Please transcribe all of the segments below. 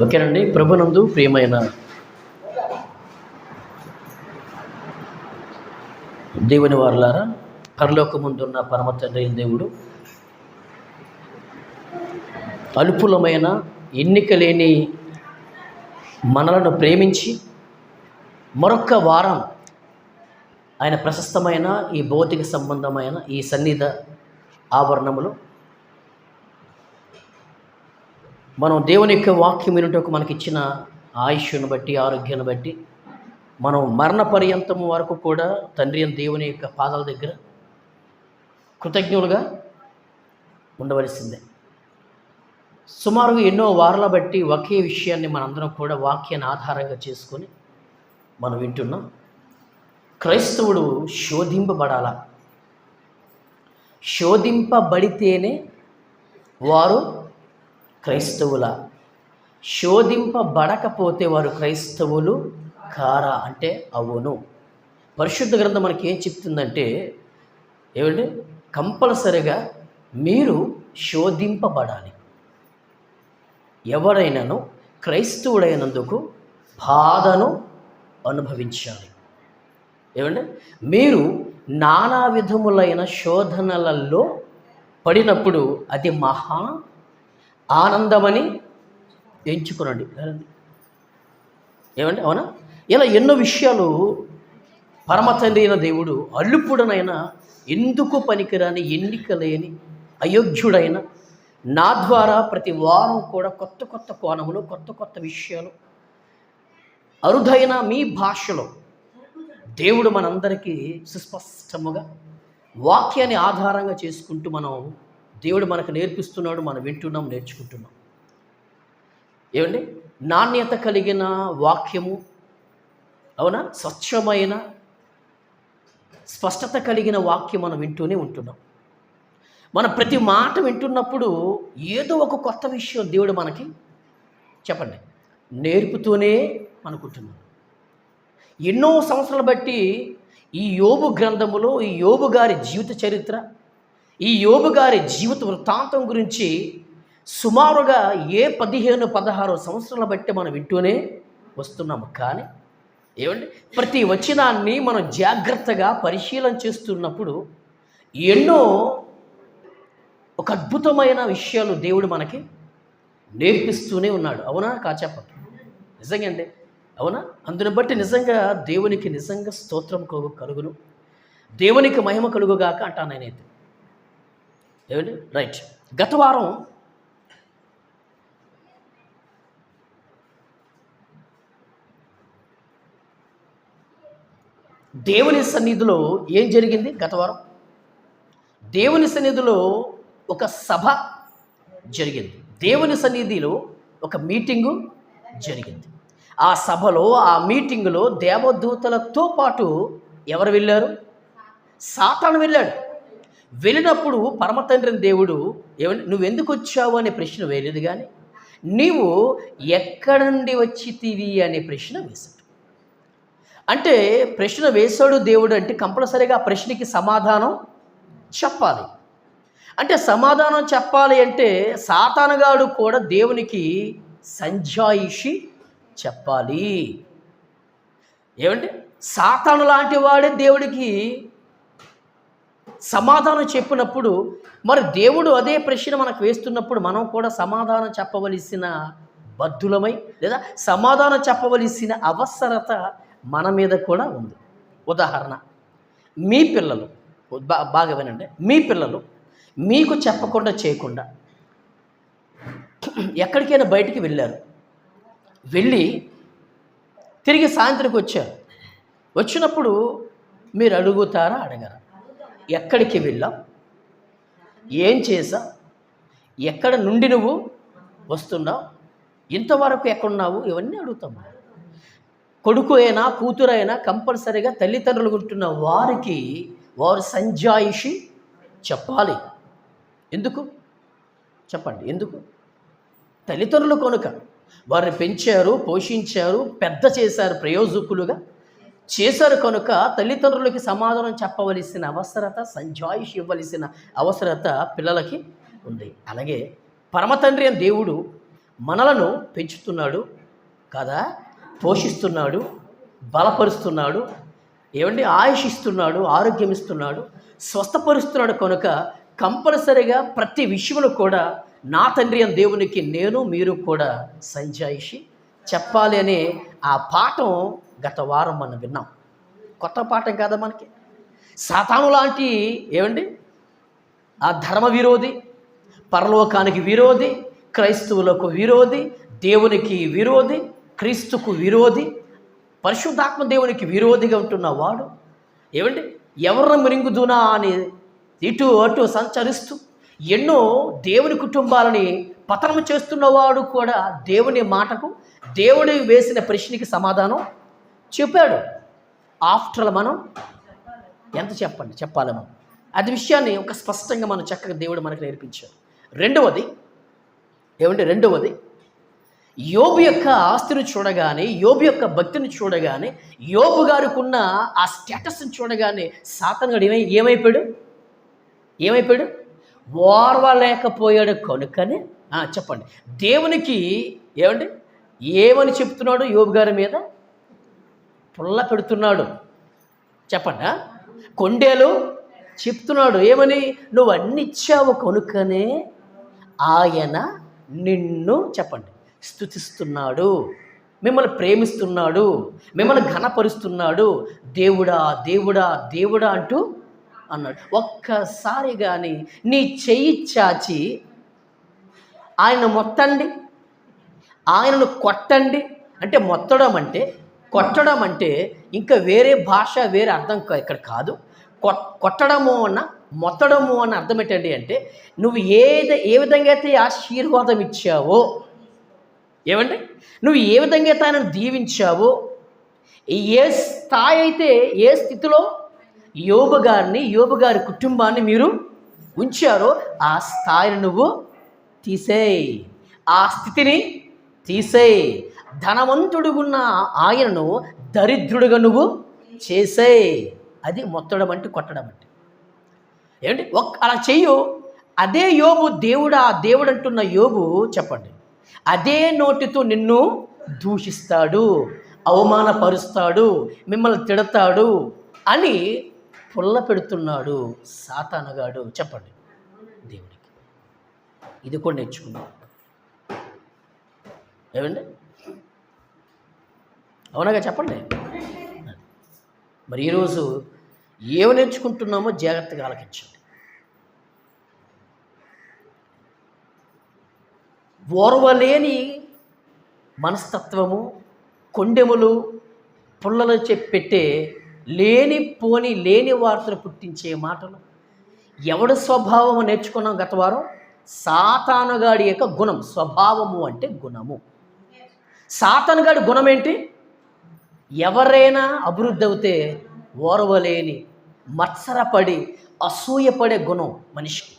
ఓకేనండి ప్రభునందు ప్రియమైన దేవుని వారులారా పరలోకముందున్న పరమ తండ్రి దేవుడు అల్పులమైన ఎన్నిక లేని మనలను ప్రేమించి మరొక్క వారం ఆయన ప్రశస్తమైన ఈ భౌతిక సంబంధమైన ఈ సన్నిధ ఆవరణములు. మనం దేవుని యొక్క వాక్యం వినుటకు మనకిచ్చిన ఆయుష్ను బట్టి ఆరోగ్యాన్ని బట్టి మనం మరణ పర్యంతం వరకు కూడా తండ్రి అని దేవుని యొక్క పాదాల దగ్గర కృతజ్ఞులుగా ఉండవలసిందే. సుమారుగా ఎన్నో వారాల బట్టి ఒకే విషయాన్ని మనందరం కూడా వాక్యాన్ని ఆధారంగా చేసుకొని మనం వింటున్నాం. క్రైస్తవుడు శోధింపబడాల? శోధింపబడితేనే వారు క్రైస్తవుల. శోధింపబడకపోతే వారు క్రైస్తవులు కారా అంటే అవును. పరిశుద్ధ గ్రంథం మనకి ఏం చెప్తుందంటే ఏమంటే కంపల్సరిగా మీరు శోధింపబడాలి. ఎవరైనాను క్రైస్తవుడైనందుకు బాధను అనుభవించాలి. ఏమండి? మీరు నానా విధములైన శోధనలలో పడినప్పుడు అది మహా ఆనందమని ఎంచుకునండి. ఏమండి? అవునా? ఇలా ఎన్నో విషయాలు పరమతండ్రి అయిన దేవుడు అల్లుపుడనైన ఎందుకు పనికిరాని ఎన్నిక లేని అయోగ్యుడైన నా ద్వారా ప్రతి వారం కూడా కొత్త కొత్త కోణములు కొత్త కొత్త విషయాలు అరుదైన మీ భాషలో దేవుడు మనందరికీ సుస్పష్టముగా వాక్యాన్ని ఆధారంగా చేసుకుంటూ మనం దేవుడు మనకు నేర్పిస్తున్నాడు మనం వింటున్నాం నేర్చుకుంటున్నాం. ఏమండి? నాణ్యత కలిగిన వాక్యము అవునా? స్వచ్ఛమైన స్పష్టత కలిగిన వాక్యం మనం వింటూనే ఉంటున్నాం. మన ప్రతి మాట వింటున్నప్పుడు ఏదో ఒక కొత్త విషయం దేవుడు మనకి చెప్పండి. నేర్పుతూనే అనుకుంటున్నాం. ఎన్నో సంవత్సరాలు బట్టి ఈ యోబు గ్రంథములో ఈ యోబు గారి జీవిత చరిత్ర ఈ యోబు గారి జీవిత వృత్తాంతం గురించి సుమారుగా ఏ పదిహేను పదహారు సంవత్సరాల బట్టి మనం వింటూనే వస్తున్నాము. కానీ ఏమండి? ప్రతి వచనాన్ని మనం జాగ్రత్తగా పరిశీలన చేస్తున్నప్పుడు ఎన్నో ఒక అద్భుతమైన విషయాలు దేవుడు మనకి నేర్పిస్తూనే ఉన్నాడు. అవునా? కాచేప. నిజంగా అండి. అవునా? అందుని బట్టి నిజంగా దేవునికి నిజంగా స్తోత్రం కలుగు కలుగును. దేవునికి మహిమ కలుగుగాక అంటాను నేనైతే. ఏమండి? రైట్. గత వారం దేవుని సన్నిధిలో ఏం జరిగింది గత వారం? దేవుని సన్నిధిలో ఒక సభ జరిగింది. దేవుని సన్నిధిలో ఒక మీటింగు జరిగింది. ఆ సభలో ఆ మీటింగులో దేవదూతలతో పాటు ఎవరు వెళ్ళారు? సాతాను వెళ్ళాడు. వెళ్ళినప్పుడు పరమతండ్రిని దేవుడు ఏమని నువ్వెందుకు వచ్చావు అనే ప్రశ్న వేయలేదు కానీ నీవు ఎక్కడ నుండి వచ్చితివి? అనే ప్రశ్న వేశాడు. అంటే ప్రశ్న వేశాడు దేవుడు అంటే కంపల్సరీగా ఆ ప్రశ్నకి సమాధానం చెప్పాలి. అంటే సమాధానం చెప్పాలి అంటే సాతానగాడు కూడా దేవునికి సంజాయిషి చెప్పాలి. ఏమంటే సాతాను లాంటి వాడే దేవుడికి సమాధానం చెప్పినప్పుడు మరి దేవుడు అదే ప్రశ్న మనకు వేస్తున్నప్పుడు మనం కూడా సమాధానం చెప్పవలసిన బద్ధులమై లేదా సమాధానం చెప్పవలసిన అవసరత మన మీద కూడా ఉంది. ఉదాహరణ మీ పిల్లలు బా బాగా వినండి. మీ పిల్లలు మీకు చెప్పకుండా చేయకుండా ఎక్కడికైనా బయటికి వెళ్ళారు. వెళ్ళి తిరిగి సాయంత్రంకి వచ్చారు. వచ్చినప్పుడు మీరు అడుగుతారా? అడగరా. ఎక్కడికి వెళ్ళాం ఏం చేసా ఎక్కడ నుండి నువ్వు వస్తున్నావు? ఇంతవరకు ఎక్కడున్నావు? ఇవన్నీ అడుగుతాం కొడుకు అయినా కూతురైనా కంపల్సరీగా తల్లిదండ్రులు ఉంటున్న వారికి వారు సంజాయిషి చెప్పాలి. ఎందుకు? చెప్పండి. ఎందుకు? తల్లిదండ్రులు కొనుక. వారిని పెంచారు పోషించారు పెద్ద చేశారు ప్రయోజకులుగా. చేశారు కనుక తల్లిదండ్రులకి సమాధానం చెప్పవలసిన అవసరత సంజాయిషి ఇవ్వవలసిన అవసరత పిల్లలకి ఉంది. అలాగే పరమతండ్రి అని దేవుడు మనలను పెంచుతున్నాడు కదా పోషిస్తున్నాడు బలపరుస్తున్నాడు ఏమండి ఆయుష్ ఇస్తున్నాడు ఆరోగ్యం ఇస్తున్నాడు స్వస్థపరుస్తున్నాడు కనుక కంపల్సరిగా ప్రతి విషయంలో కూడా నా తండ్రి అని దేవునికి నేను మీరు కూడా సంజాయిషి. చెప్పాలి అనే ఆ పాఠం గత వారం మనం విన్నాం. కొత్త పాఠం కాదా మనకి? సాతాను లాంటి ఏమండి? ఆ ధర్మ విరోధి పరలోకానికి విరోధి క్రైస్తవులకు విరోధి దేవునికి విరోధి క్రీస్తుకు విరోధి పరిశుద్ధాత్మ దేవునికి విరోధిగా ఉంటున్న వాడు. ఏమండి? ఎవరిని మిరింగుదునా అని ఇటు అటు సంచరిస్తూ ఎన్నో దేవుని కుటుంబాలని పతనం చేస్తున్నవాడు కూడా దేవుని మాటకు దేవుడి వేసిన ప్రశ్నకి సమాధానం చెప్పాడు. ఆఫ్టర్ మనం ఎంత చెప్పండి? చెప్పాలి మనం అది విషయాన్ని ఒక స్పష్టంగా మనం చక్కగా దేవుడు మనకు నేర్పించాడు. రెండవది ఏమంటే రెండవది? యోబు యొక్క ఆస్తిని చూడగానే యోబు యొక్క భక్తిని చూడగానే యోబు గారికున్న ఆ స్టేటస్ని చూడగానే సాతన్ గడు ఏమై ఏమైపోయాడు? ఏమైపోయాడు? ఓర్వలేకపోయాడు కనుకనే. చెప్పండి. దేవునికి ఏమండి? ఏమని చెప్తున్నాడు యోబు గారి మీద? పుల్ల పెడుతున్నాడు. చెప్పండి కొండేలు చెప్తున్నాడు ఏమని? నువ్వు అన్ని ఇచ్చావు కనుకనే ఆయన నిన్ను చెప్పండి స్తుతిస్తున్నాడు మిమ్మల్ని ప్రేమిస్తున్నాడు మిమ్మల్ని ఘనపరుస్తున్నాడు. దేవుడా దేవుడా దేవుడా అంటూ అన్నాడు. ఒక్కసారి కానీ నీ చెయ్యి చాచి ఆయన మొత్తండి ఆయనను కొట్టండి. అంటే మొత్తడం అంటే కొట్టడం అంటే ఇంకా వేరే భాష వేరే అర్థం ఇక్కడ కాదు. కొట్టడము అన్న మొత్తడము అన్న అర్థం ఏంటండి అంటే నువ్వు ఏది ఏ విధంగా అయితే ఆశీర్వాదం ఇచ్చావో ఏమండి? నువ్వు ఏ విధంగా అయితే ఆయనను దీవించావో ఏ స్థాయి అయితే ఏ స్థితిలో యోబు గారిని యోబు గారి కుటుంబాన్ని మీరు ఉంచారో ఆ స్థాయిని నువ్వు తీసేయి. ఆ స్థితిని తీసేయి. ధనవంతుడుగున్న ఆయనను దరిద్రుడుగా నువ్వు చేసేయి. అది మొత్తడం అంటే కొట్టడం అంటే. ఏమంటే ఒక్ అలా చెయ్యు. అదే యోబు దేవుడా దేవుడు అంటున్న యోబు చెప్పండి. అదే నోటితో నిన్ను దూషిస్తాడు అవమానపరుస్తాడు మిమ్మల్ని తిడతాడు అని పుల్ల పెడుతున్నాడు సాతానగాడు చెప్పండి. దేవుడికి ఇది కూడా నేర్చుకున్నాం ఏమండి? అవునగా చెప్పండి. మరి ఈరోజు ఏమి నేర్చుకుంటున్నామో జాగ్రత్తగా ఆలకించండి. ఓర్వలేని మనస్తత్వము కొండెములు పుల్లలు చెప్పి పెట్టే లేని పోని లేని వార్తలు పుట్టించే మాటలు. ఎవడు స్వభావము నేర్చుకున్నాం గత వారం? సాతానుగాడి యొక్క గుణం. స్వభావము అంటే గుణము. సాతానుగాడి గుణం ఏంటి? ఎవరైనా అభివృద్ధి అవుతే ఓర్వలేని మత్సరపడి అసూయపడే గుణం మనిషికి.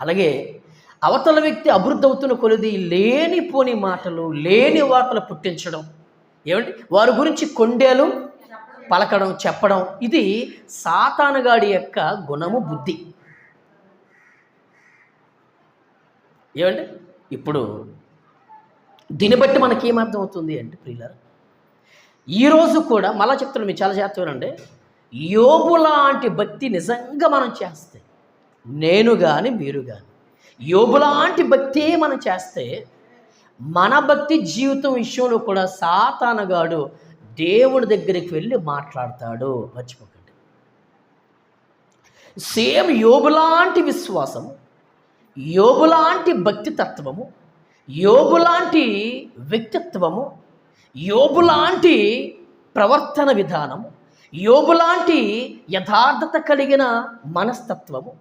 అలాగే అవతల వ్యక్తి అభివృద్ధి అవుతున్న కొలిది లేనిపోని మాటలు లేని వార్తలు పుట్టించడం. ఏమంటే వారి గురించి కొండేలు పలకడం చెప్పడం ఇది సాతానుగాడి యొక్క గుణము బుద్ధి. ఏమండి? ఇప్పుడు దీన్ని బట్టి మనకి ఏమర్థం అవుతుంది అంటే ప్రియులారా ఈరోజు కూడా మళ్ళా చెప్తున్నాను మీరు చాలా చేస్తున్నానండి యోబు లాంటి భక్తి నిజంగా మనం చేస్తే నేను కానీ మీరు కానీ యోబు లాంటి భక్తే మనం చేస్తే మన భక్తి జీవితం విషయంలో కూడా సాతానగాడు దేవుడి దగ్గరికి వెళ్ళి మాట్లాడతాడు. మర్చిపోకండి. సేమ్ యోబులాంటి విశ్వాసం యోబులాంటి భక్తి తత్వము యోబులాంటి వ్యక్తిత్వము యోబులాంటి ప్రవర్తన విధానము యోబులాంటి యథార్థత కలిగిన మనస్తత్వము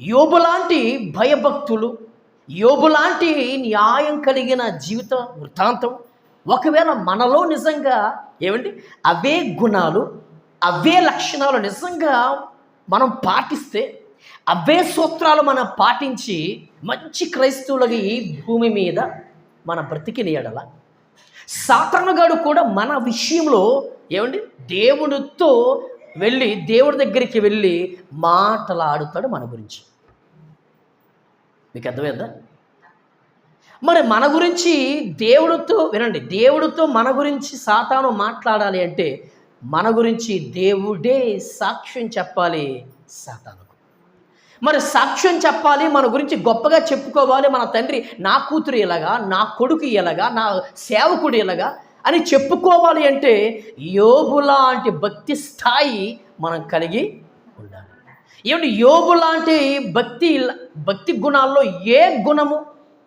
యోబులాంటి భయభక్తులు యోబులాంటి న్యాయం కలిగిన జీవిత వృత్తాంతం ఒకవేళ మనలో నిజంగా ఏమండి? అవే గుణాలు అవే లక్షణాలు నిజంగా మనం పాటిస్తే అవే సూత్రాలు మనం పాటించి మంచి క్రైస్తవులకి ఈ భూమి మీద మన బ్రతికి ఎడల సాతానుగాడు కూడా మన విషయంలో ఏమండి? దేవుడితో వెళ్ళి దేవుడి దగ్గరికి వెళ్ళి మాటలాడుతాడు మన గురించి. మీకు అర్థమైందా? మరి మన గురించి దేవుడితో వినండి దేవుడితో మన గురించి సాతాను మాట్లాడాలి అంటే మన గురించి దేవుడే సాక్ష్యం చెప్పాలి సాతానుకు మరి సాక్ష్యం చెప్పాలి మన గురించి గొప్పగా చెప్పుకోవాలి మన తండ్రి నా కూతురు ఎలాగా నా కొడుకు ఎలాగా నా సేవకుడు ఎలాగా అని చెప్పుకోవాలి అంటే యోబు లాంటి భక్తి స్థాయి మనం కలిగి ఉండాలి. ఏమిటి యోబు లాంటి భక్తి భక్తి గుణాల్లో ఏ గుణము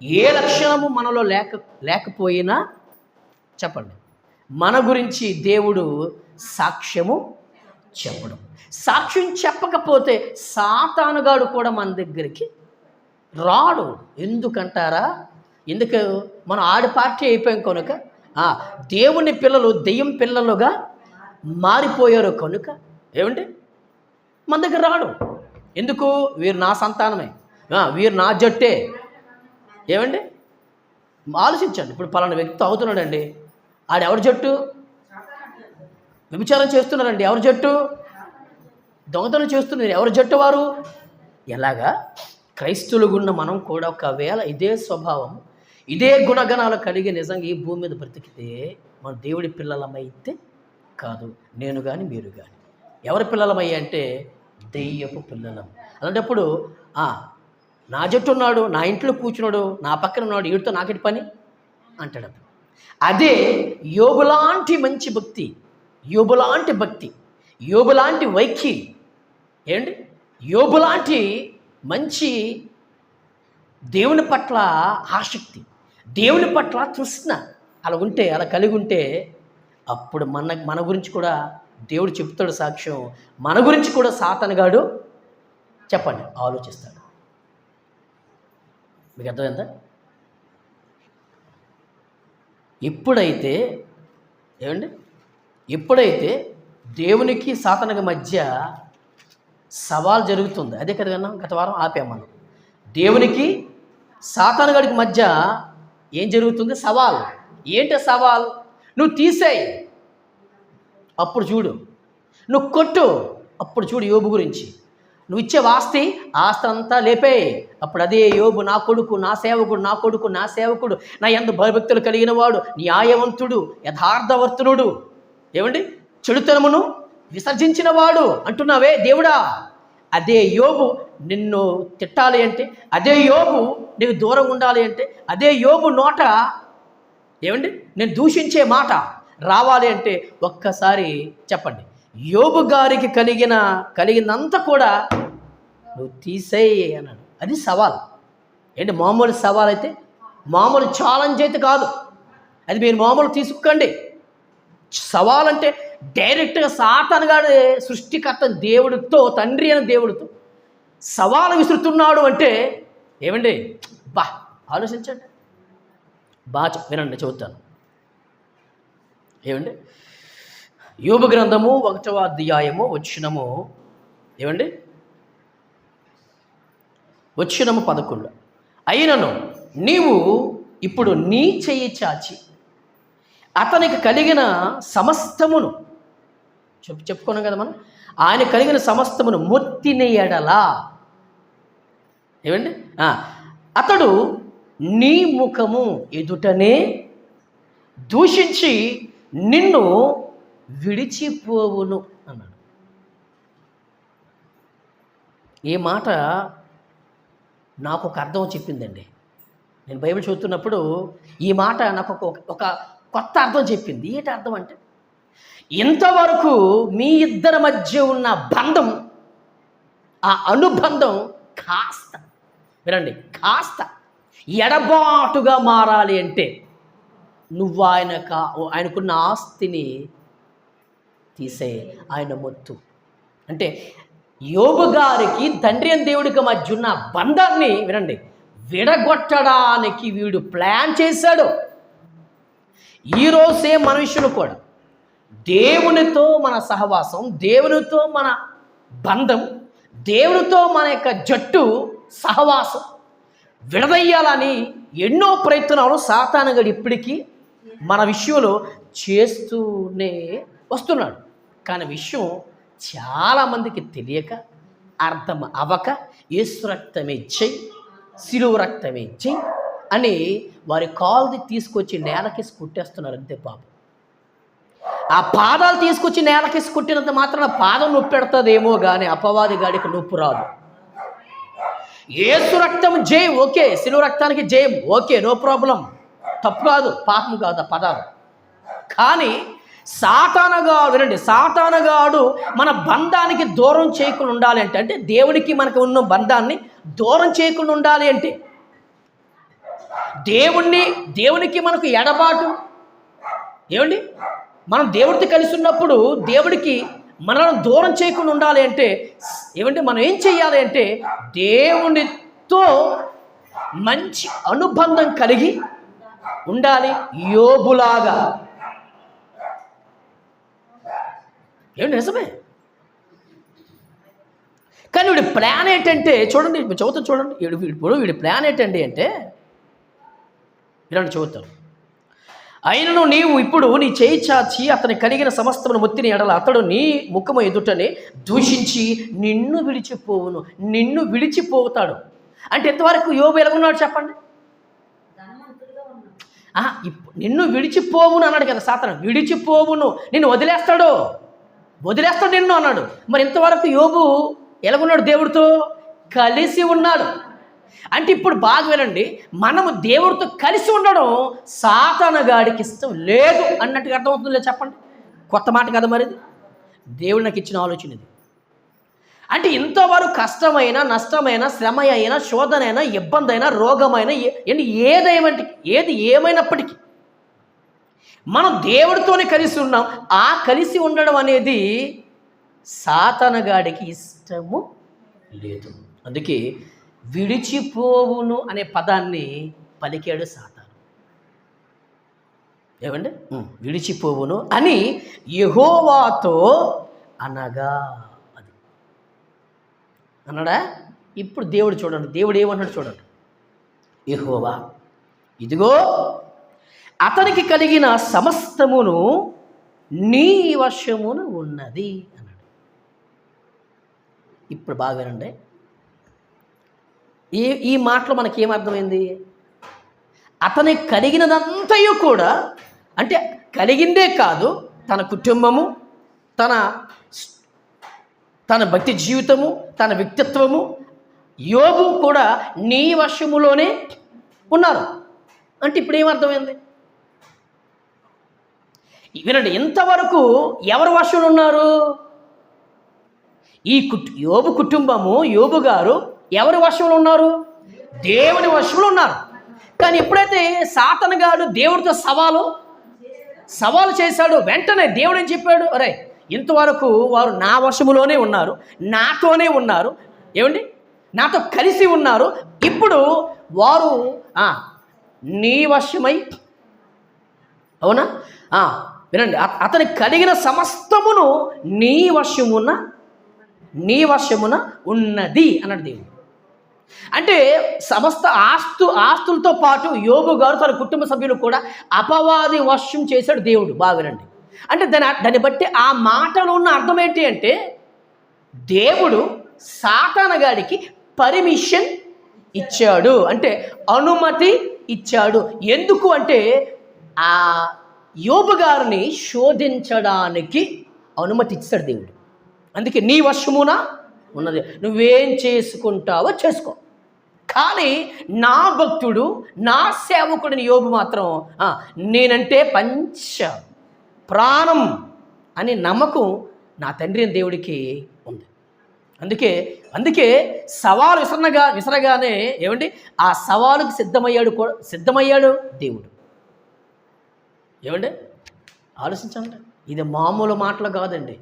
ఏ లక్షణము మనలో లేక లేకపోయినా చెప్పండి. మన గురించి దేవుడు సాక్ష్యము చెప్పడం. సాక్ష్యం చెప్పకపోతే సాతానుగాడు కూడా మన దగ్గరికి రాడు. ఎందుకంటారా? ఎందుకు? మనం ఆడి పార్టీ అయిపోయాం కనుక. దేవుని పిల్లలు దెయ్యం పిల్లలుగా మారిపోయారు కనుక. ఏమండి? మన దగ్గర రాడు. ఎందుకు? వీరు నా సంతానమే. వీరు నా జట్టే. ఏమండి? ఆలోచించండి. ఇప్పుడు పలానా వ్యక్తి అవుతున్నాడండి ఆడెవరి జట్టు? వ్యభిచారం చేస్తున్నారండి. ఎవరి జట్టు? దొంగతనం చేస్తున్నారు. ఎవరి జట్టు వారు? ఎలాగా? క్రైస్తులుగున్న మనం కూడా ఒకవేళ ఇదే స్వభావం ఇదే గుణగణాలు కలిగి నిజంగా ఈ భూమి మీద బ్రతికితే మన దేవుడి పిల్లలమైతే కాదు. నేను కానీ మీరు కానీ ఎవరి పిల్లలమై అంటే దెయ్యపు పిల్లలం. అలాంటప్పుడు నా జట్టు ఉన్నాడు నా ఇంట్లో కూర్చున్నాడు నా పక్కన ఉన్నాడు వీడితో నాకెటి పని? అంటాడు అప్పుడు. అదే యోగులాంటి మంచి భక్తి యోబులాంటి భక్తి యోబులాంటి వైఖి. ఏంటి? యోబులాంటి మంచి దేవుని పట్ల ఆసక్తి దేవుని పట్ల తృష్ణ. అలా ఉంటే అలా కలిగి ఉంటే అప్పుడు మన మన గురించి కూడా దేవుడు చెప్తాడు సాక్ష్యం. మన గురించి కూడా సాతనగాడు చెప్పండి ఆలోచిస్తాడు. మీకు అర్థమైందా? ఎప్పుడైతే ఏమండి? ఎప్పుడైతే దేవునికి సాతనకి మధ్య సవాల్ జరుగుతుంది. అదే కదా విన్నాం గత వారం ఆపాం మనం. దేవునికి సాతానుగడికి మధ్య ఏం జరుగుతుంది? సవాల్. ఏంటి సవాల్? నువ్వు తీసేయి. అప్పుడు చూడు. నువ్వు కొట్టు. అప్పుడు చూడు యోబు గురించి. నువ్వు ఇచ్చే ఆస్తి ఆస్తి అంతా లేపే. అప్పుడు అదే యోబు నా కొడుకు నా సేవకుడు నా కొడుకు నా సేవకుడు నా ఎందు భయభక్తులు కలిగిన వాడు న్యాయవంతుడు యథార్థవర్తనుడు. ఏమండి? చెడుతనమును విసర్జించిన వాడు అంటున్నావే దేవుడా. అదే యోబు నిన్ను తిట్టాలి అంటే అదే యోబు నీకు దూరం ఉండాలి అంటే అదే యోబు నోట ఏమండి? నేను దూషించే మాట రావాలి అంటే ఒక్కసారి చెప్పండి. యోబు గారికి కలిగిన కలిగినంత కూడా నువ్వు తీసేయి అన్నాడు. అది సవాల్. ఏంటి మామూలు సవాల్ అయితే? మామూలు ఛాలెంజ్ అయితే కాదు. అది మీరు మామూలు తీసుకోండి సవాల్ అంటే డైరెక్ట్గా సాతనగాడు సృష్టికర్త దేవుడితో తండ్రి అయిన దేవుడితో సవాలు విసురుతున్నాడు అంటే ఏమండి? బా ఆలోచించండి. బాగా చెప్- వినండి చెబుతాను. ఏమండి? యోబు గ్రంథము ఒకటవ అధ్యాయము వచ్చినము ఏమండి? వచ్చినము పదకొండు. అయినను నీవు ఇప్పుడు నీ చెయ్యి చాచి అతనికి కలిగిన సమస్తమును చెప్పు చెప్పుకున్నాం కదా మనం? ఆయన కలిగిన సమస్తమును మొత్తిన ఎడలా. ఏమండి? అతడు నీ ముఖము ఎదుటనే దూషించి నిన్ను విడిచిపోవును అన్నాడు. ఈ మాట నాకు ఒక అర్థం చెప్పిందండి. నేను బైబిల్ చదువుతున్నప్పుడు ఈ మాట నాకు ఒక ఒక కొత్త అర్థం చెప్పింది. ఏంటి అర్థం అంటే ఇంతవరకు మీ ఇద్దరి మధ్య ఉన్న బంధం ఆ అనుబంధం కాస్త వినండి కాస్త ఎడబాటుగా మారాలి అంటే నువ్వు ఆయన కా ఆయనకున్న ఆస్తిని తీసే ఆయన మొత్తు. అంటే యోబు గారికి తండ్రి అని దేవుడికి మధ్య ఉన్న బంధాన్ని వినండి. విడగొట్టడానికి వీడు ప్లాన్ చేశాడు. ఈరోజే మనుషులు కూడా దేవునితో మన సహవాసం దేవునితో మన బంధం దేవునితో మన యొక్క జట్టు సహవాసం విడదయ్యాలని ఎన్నో ప్రయత్నాలు సాతానగడు ఇప్పటికీ మన విషయంలో చేస్తూనే వస్తున్నాడు. కానీ విషయం చాలామందికి తెలియక అర్థం అవక యేసు రక్తమే చెయ్యి సిలువ రక్తమే చెయ్యి అని వారి కాల్ది తీసుకొచ్చి నేలకేసి కుట్టేస్తున్నారు అంతే పాపం. ఆ పాదాలు తీసుకొచ్చి నేలకేసి కుట్టినంత మాత్రాన పాదం నొప్పి పెడుతుందేమో కానీ అపవాది గాడికి నొప్పు రాదు. ఏసు రక్తం జయం ఓకే శిలువు రక్తానికి జయం ఓకే నో ప్రాబ్లం. తప్పు కాదు పాపం కాదు ఆ పదాలు. కానీ సాతానగాడు వినండి సాతానగాడు మన బంధానికి దూరం చేయకుండా ఉండాలి అంటే అంటే దేవునికి మనకు ఉన్న బంధాన్ని దూరం చేయకుండా ఉండాలి అంటే. దేవుణ్ణి దేవునికి మనకు ఎడబాటు. ఏమండి? మనం దేవుడితో కలిసి ఉన్నప్పుడు దేవుడికి మనల్ని దూరం చేయకుండా ఉండాలి అంటే ఏమంటే మనం ఏం చేయాలి అంటే దేవునితో మంచి అనుబంధం కలిగి ఉండాలి. యోబులాగా. ఏమిటి నిజమే? కానీ వీడి ప్లాన్ ఏంటంటే చూడండి చదువుతాను చూడండి వీడు వీడి- ఇప్పుడు వీడి ప్లాన్ ఏంటండి అంటే ఇలాంటి చదువుతాం అయినను నీవు ఇప్పుడు నీ చేయి చాచి అతని కలిగిన సమస్తమును మొత్తిని ఎడల అతడు నీ ముఖము ఎదుటనే దూషించి నిన్ను విడిచిపోవును నిన్ను విడిచిపోతాడు. అంటే ఎంతవరకు యోగు ఎలాగున్నాడు చెప్పండి? ఆహా, నిన్ను విడిచిపోవును అన్నాడు కదా సాతన. విడిచిపోవును. నిన్ను వదిలేస్తాడు. వదిలేస్తాడు నిన్ను అన్నాడు. మరి ఇంతవరకు యోగు ఎలాగున్నాడు దేవుడితో? కలిసి ఉన్నాడు. అంటే ఇప్పుడు బాగా వినండి. మనము దేవుడితో కలిసి ఉండడం సాతాన గాడికి ఇష్టం లేదు అన్నట్టుగా అర్థమవుతుందిలే చెప్పండి. కొత్త మాట కదా మరి దేవుడు నాకు ఇచ్చిన ఆలోచన ఇది. అంటే ఇంతవరకు కష్టమైన నష్టమైన శ్రమ అయినా శోధన అయినా ఇబ్బంది అయినా రోగమైన ఏ- ఎన్ని ఏదేమంటే ఏది ఏమైనప్పటికీ మనం దేవుడితోనే కలిసి ఉన్నాం. ఆ కలిసి ఉండడం అనేది సాతనగాడికి ఇష్టము లేదు. అందుకే విడిచిపోవును అనే పదాన్ని పలికాడు సాతాను. ఏమండి? విడిచిపోవును అని యహోవాతో అనగా అది. అన్నాడా? ఇప్పుడు దేవుడు చూడండి. దేవుడు ఏమన్నాడు చూడండి. యహోవా ఇదిగో అతనికి కలిగిన సమస్తమును నీ వశమును ఉన్నది అన్నాడు. ఇప్పుడు బాగా వినండి. ఈ ఈ మాటలో మనకి ఏమర్థమైంది అతనికి కలిగినదంతయు కూడా అంటే కలిగిందే కాదు తన కుటుంబము తన తన భక్తి జీవితము తన వ్యక్తిత్వము యోగు కూడా నీ వశములోనే ఉన్నారు. అంటే ఇప్పుడు ఏమర్థమైంది వినండి ఇంతవరకు ఎవరు వశంలో ఉన్నారు ఈ కుట్ యోబు కుటుంబము యోబు గారు ఎవరి వర్షంలో ఉన్నారు దేవుని వశంలో ఉన్నారు కానీ ఎప్పుడైతే సాతనగాడు దేవుడితో సవాలు సవాలు చేశాడు వెంటనే దేవుడు ఏం చెప్పాడు? అరే ఇంతవరకు వారు నా వశములోనే ఉన్నారు నాతోనే ఉన్నారు. ఏమండి? నాతో కలిసి ఉన్నారు. ఇప్పుడు వారు నీ వశమై అవునా? వినండి అతని అతనికి కలిగిన సమస్తమును నీ వశమున నీ వశమున ఉన్నది అన్నాడు దేవుడు. అంటే సమస్త ఆస్తు ఆస్తులతో పాటు యోగు గారు తన కుటుంబ సభ్యులు కూడా అపవాది వశం చేశాడు దేవుడు. బాగా అంటే దాని దాన్ని బట్టి ఆ మాటలో ఉన్న అర్థం ఏంటి అంటే దేవుడు సాతానగాడికి పర్మిషన్ ఇచ్చాడు. అంటే అనుమతి ఇచ్చాడు. ఎందుకు అంటే ఆ యోబు గారిని శోధించడానికి అనుమతి ఇచ్చాడు దేవుడు. అందుకే నీ వశమున ఉన్నది. నువ్వేం చేసుకుంటావో చేసుకో. కానీ నా భక్తుడు నా సేవకుడిని యోబు మాత్రం నేనంటే పంచ ప్రాణం అనే నమ్మకం నా తండ్రి దేవుడికి ఉంది. అందుకే అందుకే సవాలు విసరగా విసరగానే ఏమండి? ఆ సవాలుకు సిద్ధమయ్యాడు కూడా సిద్ధమయ్యాడు దేవుడు. ఏమండి? ఆలోచించండి ఇది మామూలు మాటలు కాదండి.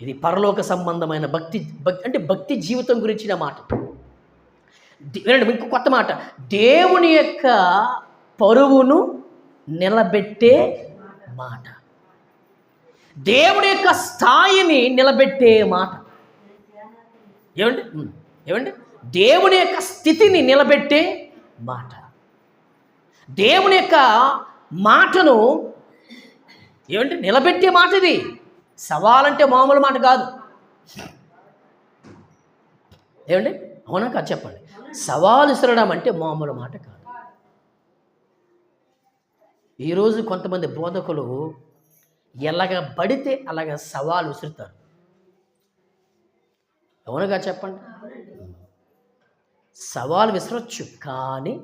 ఇది పరలోక సంబంధమైన భక్తి భక్తి అంటే భక్తి జీవితం గురించిన మాట. వినండి ఇంకో కొత్త మాట. దేవుని యొక్క పరువును నిలబెట్టే మాట. దేవుని యొక్క స్థాయిని నిలబెట్టే మాట. ఏమండి? ఏమండి? దేవుని యొక్క స్థితిని నిలబెట్టే మాట. దేవుని యొక్క మాటను ఏమంటే నిలబెట్టే మాట ఇది. సవాలంటే మామూలు మాట కాదు. ఏమండి? అవునా కాదు చెప్పండి. సవాలు ఇసరడం అంటే మామూలు మాట కాదు. ఈరోజు కొంతమంది బోధకులు ఎలాగ పడితే అలాగ సవాలు విసురుతారు. అవునుగా చెప్పండి. సవాలు విసరొచ్చు కానీ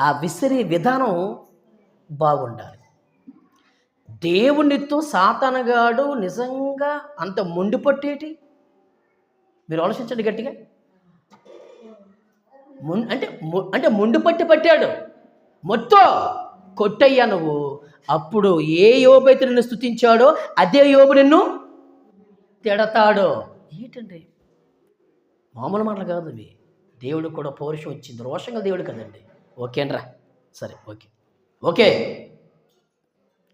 ఆ విసిరే విధానం బాగుండాలి. దేవునితో సాతనగాడు నిజంగా అంత మొండిపట్టేటి మీరు ఆలోచించండి గట్టిగా. అంటే అంటే మొండి పట్టి పట్టాడు. మొత్తం కొట్టయ్యా నువ్వు. అప్పుడు ఏ యోబైతే నిన్ను స్థుతించాడో అదే యోబు నిన్ను తిడతాడో. ఏంటండి? మామూలు మాటలు కాదు ఇవి దేవుడు కూడా పౌరుషం వచ్చింది. రోషంగా దేవుడు కదండి. ఓకేనరా? సరే ఓకే. ఓకే.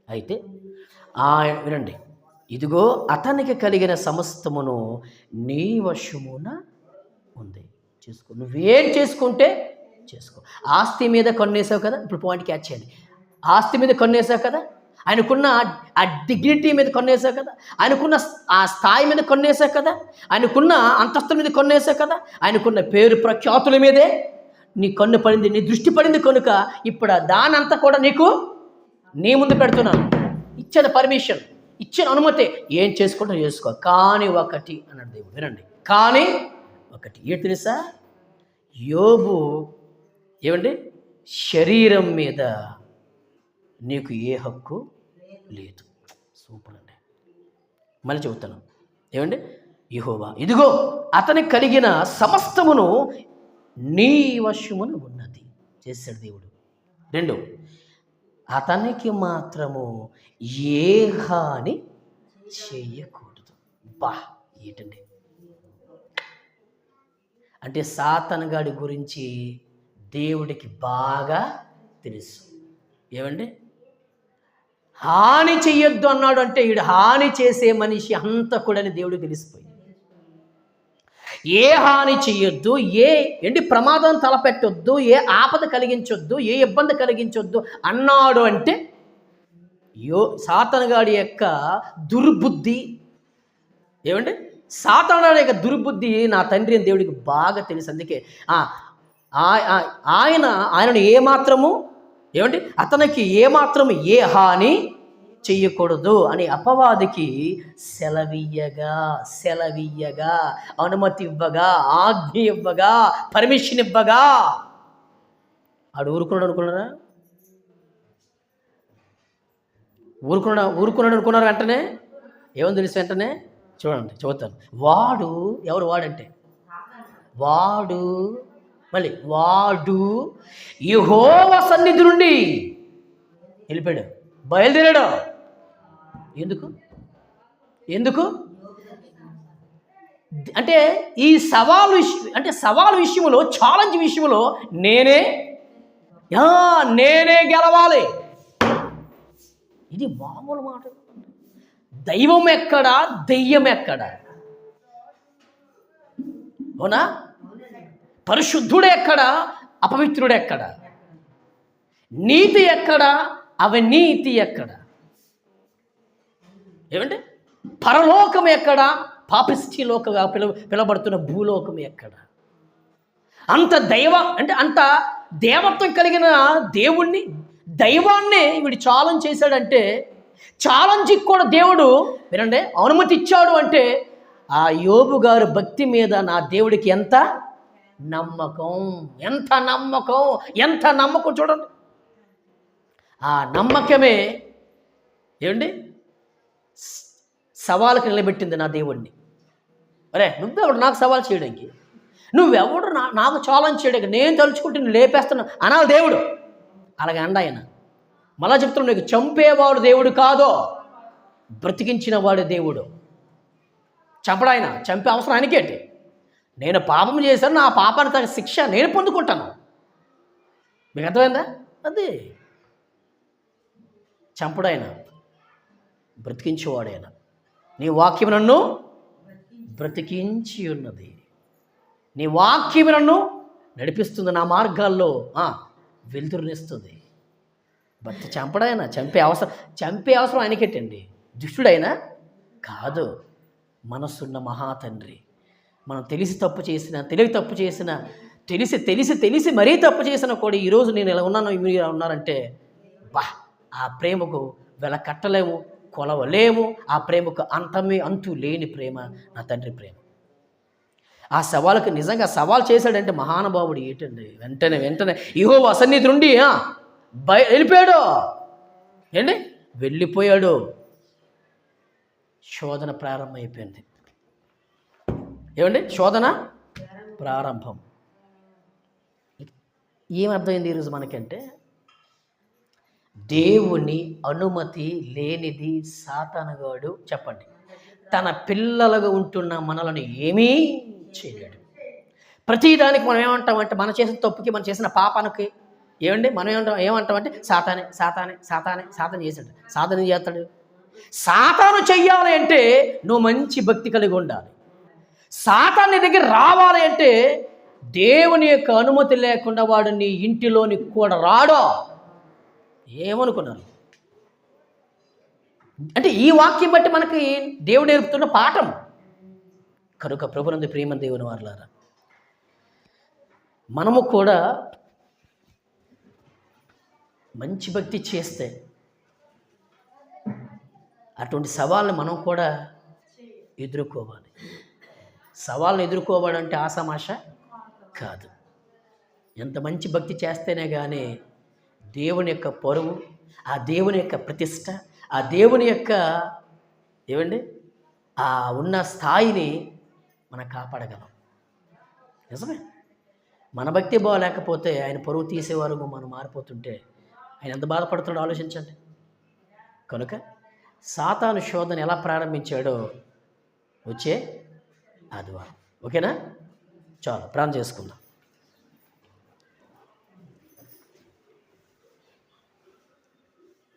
అయితే ఆయన వినండి. ఇదిగో అతనికి కలిగిన సమస్తమును నీ వశమున ఉంది. చేసుకో. నువ్వేం చేసుకుంటే చేసుకో. ఆస్తి మీద కొన్నేసావు కదా? ఇప్పుడు పాయింట్ క్యాచ్ చేయండి. ఆస్తి మీద కొన్నేసావు కదా? ఆయనకున్న ఆ డిగ్నిటీ మీద కొన్నేసావు కదా? ఆయనకున్న ఆ స్థాయి మీద కొన్నేసావు కదా? ఆయనకున్న అంతస్తు మీద కొన్నేసావు కదా? ఆయనకున్న పేరు ప్రఖ్యాతుల మీదే నీ కన్ను పడింది నీ దృష్టి పడింది కనుక ఇప్పుడు దానంతా కూడా నీకు నీ ముందు పెడుతున్నాను. ఇచ్చిన పర్మిషన్ ఇచ్చిన అనుమతి ఏం చేసుకుంటా చేసుకో. కానీ ఒకటి అన్నాడు దేవుడు. వినండి. కానీ ఒకటి. ఏ తెలుసా? యోబు ఏమండి? శరీరం మీద నీకు ఏ హక్కు లేదు. సూపర్ అండి. మళ్ళీ చెబుతాను. ఏమండి? యహోవా. ఇదిగో అతనికి కలిగిన సమస్తమును నీ వశమున ఉన్నది చేశాడు దేవుడు. రెండు అతనికి మాత్రము ఏ హాని చేయకూడదు. బా ఏంటండి? అంటే సాతనగాడి గురించి దేవుడికి బాగా తెలుసు. ఏమండి? హాని చెయ్యొద్దు అన్నాడు అంటే ఈడు హాని చేసే మనిషి హంతకుడని దేవుడు తెలిసిపోయింది. ఏ హాని చేయొద్దు ఏ ఏంటి ప్రమాదం తలపెట్టొద్దు ఏ ఆపద కలిగించొద్దు ఏ ఇబ్బంది కలిగించొద్దు అన్నాడు అంటే యో సాతనగాడి యొక్క దుర్బుద్ధి ఏమండి? సాతానుడి యొక్క దుర్బుద్ధి నా తండ్రి అని దేవుడికి బాగా తెలుసు. అందుకే ఆయన ఆయనను ఏమాత్రము ఏమండి? అతనికి ఏమాత్రము ఏ హాని చెయ్యకూడదు అని అపవాదికి సెలవియ్యగా సెలవియ్యగా అనుమతి ఇవ్వగా ఆజ్ఞ ఇవ్వగా పర్మిషన్ ఇవ్వగా ఆడు ఊరుకున్నాడు అనుకున్నారా? ఊరుకున్నా ఊరుకున్నాడు అనుకున్నారు వెంటనే? ఏమని తెలిసి వెంటనే? చూడండి చూస్తాను వాడు ఎవరు? వాడంటే? వాడు మళ్ళీ వాడు యెహోవ సన్నిధి నుండి వెళ్ళిపోయాడు. బయలుదేరాడు. ఎందుకు? ఎందుకు? అంటే ఈ సవాలు విషయం అంటే సవాలు విషయంలో ఛాలెంజ్ విషయంలో నేనే యా, నేనే గెలవాలి. ఇది మామూలు మాట. దైవం ఎక్కడా? దెయ్యం ఎక్కడా? అవునా? పరిశుద్ధుడు ఎక్కడ? అపవిత్రుడు ఎక్కడ? నీతి ఎక్కడ? అవినీతి ఎక్కడ? ఏమంటే? పరలోకం ఎక్కడ? పాపిష్టి లోకగా పిలువ పిలబడుతున్న భూలోకం ఎక్కడ? అంత దైవ అంటే అంత దేవత్వం కలిగిన దేవుణ్ణి దైవాన్నే వీడు చాలం చేశాడంటే చాలంజికి కూడా దేవుడు వినండి అనుమతి ఇచ్చాడు అంటే ఆ యోబు గారు భక్తి మీద నా దేవుడికి ఎంత నమ్మకం? ఎంత నమ్మకం? ఎంత నమ్మకం చూడండి. ఆ నమ్మకమే ఏమండి? సవాలుకి నిలబెట్టింది నా దేవుణ్ణి. అరే నువ్వెవడు నాకు సవాల్ చేయడానికి? నువ్వెవడు నా నాకు ఛాలెంజ్ చేయడానికి? నేను తలుచుకుంటే నువ్వు లేపేస్తున్నా. అనాలి దేవుడు. అలాగే అండ ఆయన. మళ్ళా చెప్తున్నాను నీకు చంపేవాడు దేవుడు కాదో బ్రతికించిన వాడు దేవుడు చంపడాయన చంపే అవసరం ఆయనకేంటి? నేను పాపం చేశాను నా పాపానికి తగ్గ శిక్ష నేను పొందుకుంటాను. మీకు అర్థమైందా? అదే. చంపడాయన బ్రతికించేవాడైన. నీ వాక్యం నన్ను బ్రతికించి ఉన్నది నీ వాక్యం నన్ను నడిపిస్తుంది నా మార్గాల్లో వెలుతురునిస్తుంది. భర్త చంపడాయన చంపే అవసరం చంపే అవసరం ఆయనకేటండి. దుష్టుడైనా కాదు. మనస్సున్న మహాతండ్రి. మనం తెలిసి తప్పు చేసిన తెలివి తప్పు చేసిన తెలిసి తెలిసి తెలిసి మరీ తప్పు చేసిన కూడా ఈరోజు నేను ఇలా ఉన్నాను మీరు ఉన్నారంటే బా ఆ ప్రేమకు వెల కట్టలేము కొలవలేము. ఆ ప్రేమకు అంతమే అంతు లేని ప్రేమ నా తండ్రి ప్రేమ. ఆ సవాలుకి నిజంగా సవాల్ చేశాడంటే మహానుభావుడు ఏంటండి? వెంటనే వెంటనే ఇహో అసన్నిధి నుండి బయ వెళ్ళిపోయాడు. ఏంటి? వెళ్ళిపోయాడు. శోధన ప్రారంభమైపోయింది. ఏమండి? శోధన ప్రారంభం. ఏం అర్థమైంది ఈరోజు మనకంటే? దేవుని అనుమతి లేనిది సాతానగాడు చెప్పండి. తన పిల్లలుగా ఉంటున్న మనలను ఏమీ చేయలేడు. ప్రతిదానికి మనం ఏమంటామంటే మనం చేసిన తప్పుకి మనం చేసిన పాపానికి ఏమండి? మనం ఏమంటాం? ఏమంటామంటే సాతానే సాతానే సాతానే సాధన చేసాడు సాధన చేస్తాడు? సాతాను చెయ్యాలి అంటే నువ్వు మంచి భక్తి కలిగి ఉండాలి. సాతాన్ని దగ్గర రావాలి అంటే దేవుని యొక్క అనుమతి లేకుండా వాడు నీ ఇంటిలోని కూడా రాడో. ఏమనుకున్నారు? అంటే ఈ వాక్యం బట్టి మనకి దేవుడు నేర్పుతున్న పాఠం. కనుక ప్రభునందు ప్రేమ దేవుని వారులారా మనము కూడా మంచి భక్తి చేస్తే అటువంటి సవాళ్ళని మనం కూడా ఎదుర్కోవాలి. సవాళ్ళని ఎదుర్కోవాలంటే ఆసమాష కాదు. ఎంత మంచి భక్తి చేస్తేనే కానీ దేవుని యొక్క పరువు ఆ దేవుని యొక్క ప్రతిష్ట ఆ దేవుని యొక్క ఏమండి ఆ ఉన్న స్థాయిని మనం కాపాడగలం. నిజమే. మన భక్తి బాగలేకపోతే ఆయన పరువు తీసే వరకు మనం మారిపోతుంటే ఆయన ఎంత బాధపడుతున్నాడో ఆలోచించండి. కనుక సాతాను శోధన ఎలా ప్రారంభించాడో వచ్చే ఆదివారం. ఓకేనా? చాలు ప్రాణం చేసుకుందాం.